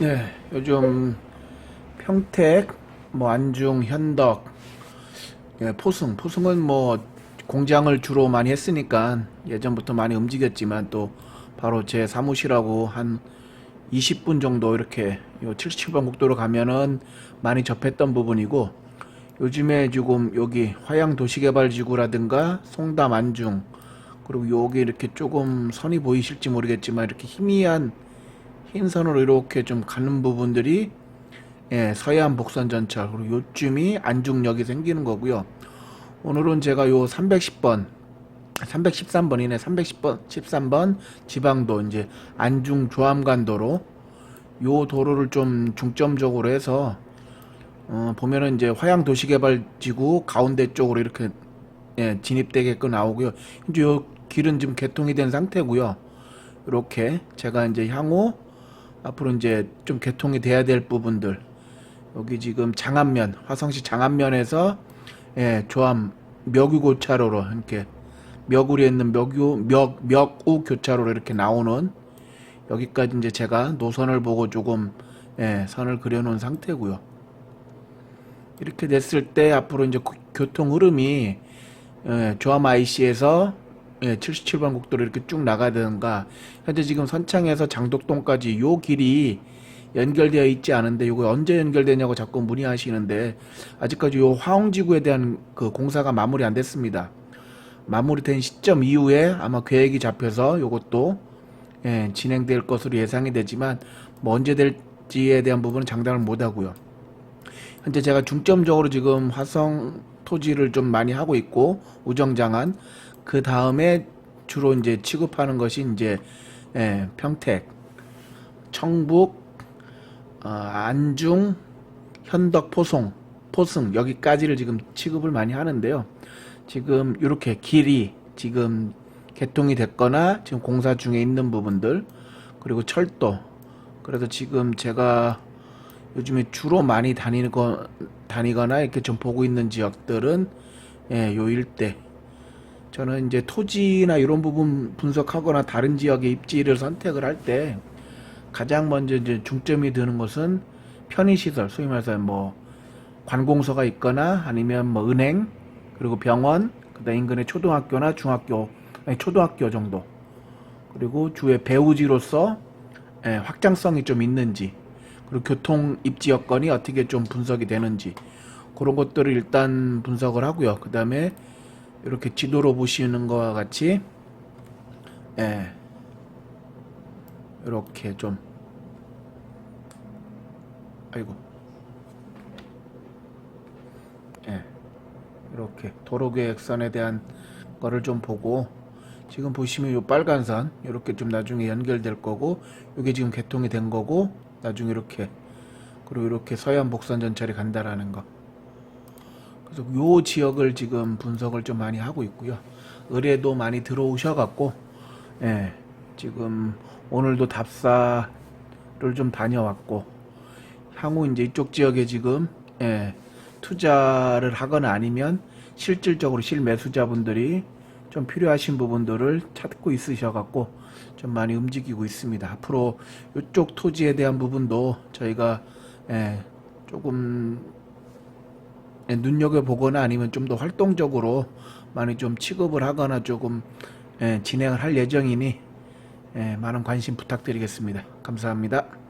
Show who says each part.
Speaker 1: 네, 요즘 평택, 뭐 안중, 현덕, 예, 포승, 포승은 뭐 공장을 주로 많이 했으니까 예전부터 많이 움직였지만 또 바로 제 사무실하고 한 20분 정도 이렇게 요 77번 국도로 가면은 많이 접했던 부분이고 요즘에 지금 여기 화양 도시개발지구라든가 송담 안중 그리고 여기 이렇게 조금 선이 보이실지 모르겠지만 이렇게 희미한 흰 선으로 이렇게 좀 가는 부분들이 예, 서해안 복선 전철 그리고 요쯤이 안중역이 생기는 거고요. 오늘은 제가 요 310번 313번이네 310번 13번 지방도 이제 안중 조암간도로 요 도로를 좀 중점적으로 해서 어, 보면은 이제 화양 도시개발지구 가운데 쪽으로 이렇게 예, 진입되게끔 나오고요. 이제 요 길은 지금 개통이 된 상태고요. 이렇게 제가 이제 향후 앞으로 이제 좀 개통이 돼야 될 부분들 여기 지금 장안면 화성시 장안면에서 예, 조암 묘구 교차로로 이렇게 묘구리에 있는 묘구 묘 묘우 교차로로 이렇게 나오는 여기까지 이제 제가 노선을 보고 조금 예, 선을 그려놓은 상태고요. 이렇게 됐을 때 앞으로 이제 고- 교통 흐름이 예, 조암 IC에서 예, 77번 국도로 이렇게 쭉 나가든가 현재 지금 선창에서 장덕동까지 요 길이 연결되어 있지 않은데 요거 언제 연결되냐고 자꾸 문의하시는데 아직까지 요 화홍지구에 대한 그 공사가 마무리 안 됐습니다. 마무리된 시점 이후에 아마 계획이 잡혀서 요것도 예, 진행될 것으로 예상이 되지만 뭐 언제 될지에 대한 부분은 장담을 못 하고요. 현재 제가 중점적으로 지금 화성 토지를 좀 많이 하고 있고 우정장안 그 다음에 주로 이제 취급하는 것이 이제 예, 평택, 청북, 어, 안중, 현덕, 포송, 포승 여기까지를 지금 취급을 많이 하는데요. 지금 이렇게 길이 지금 개통이 됐거나 지금 공사 중에 있는 부분들 그리고 철도 그래서 지금 제가 요즘에 주로 많이 다니는 거 다니거나 이렇게 좀 보고 있는 지역들은 예, 요 일대 저는 이제 토지나 이런 부분 분석하거나 다른 지역의 입지를 선택을 할 때 가장 먼저 이제 중점이 드는 것은 편의시설, 소위 말해서 뭐 관공서가 있거나 아니면 뭐 은행 그리고 병원 그다음 인근의 초등학교나 중학교 아니 초등학교 정도 그리고 주의 배우지로서 예, 확장성이 좀 있는지 그리고 교통 입지 여건이 어떻게 좀 분석이 되는지 그런 것들을 일단 분석을 하고요. 그 다음에 이렇게 지도로 보시는 것과 같이 예, 이렇게 좀 아이고 예, 이렇게 도로계획선에 대한 거를 좀 보고 지금 보시면 이 빨간 선 이렇게 좀 나중에 연결될 거고 이게 지금 개통이 된 거고 나중에 이렇게 그리고 이렇게 서해안 복선 전철이 간다라는 거 그래서 요 지역을 지금 분석을 좀 많이 하고 있고요. 의뢰도 많이 들어오셔 갖고 예, 지금 오늘도 답사를 좀 다녀왔고 향후 이제 이쪽 지역에 지금 예, 투자를 하거나 아니면 실질적으로 실매수자분들이 좀 필요하신 부분들을 찾고 있으셔 갖고 좀 많이 움직이고 있습니다. 앞으로 이쪽 토지에 대한 부분도 저희가 예, 조금 예, 눈여겨보거나 아니면 좀 더 활동적으로 많이 좀 취급을 하거나 조금 예, 진행을 할 예정이니 예, 많은 관심 부탁드리겠습니다. 감사합니다.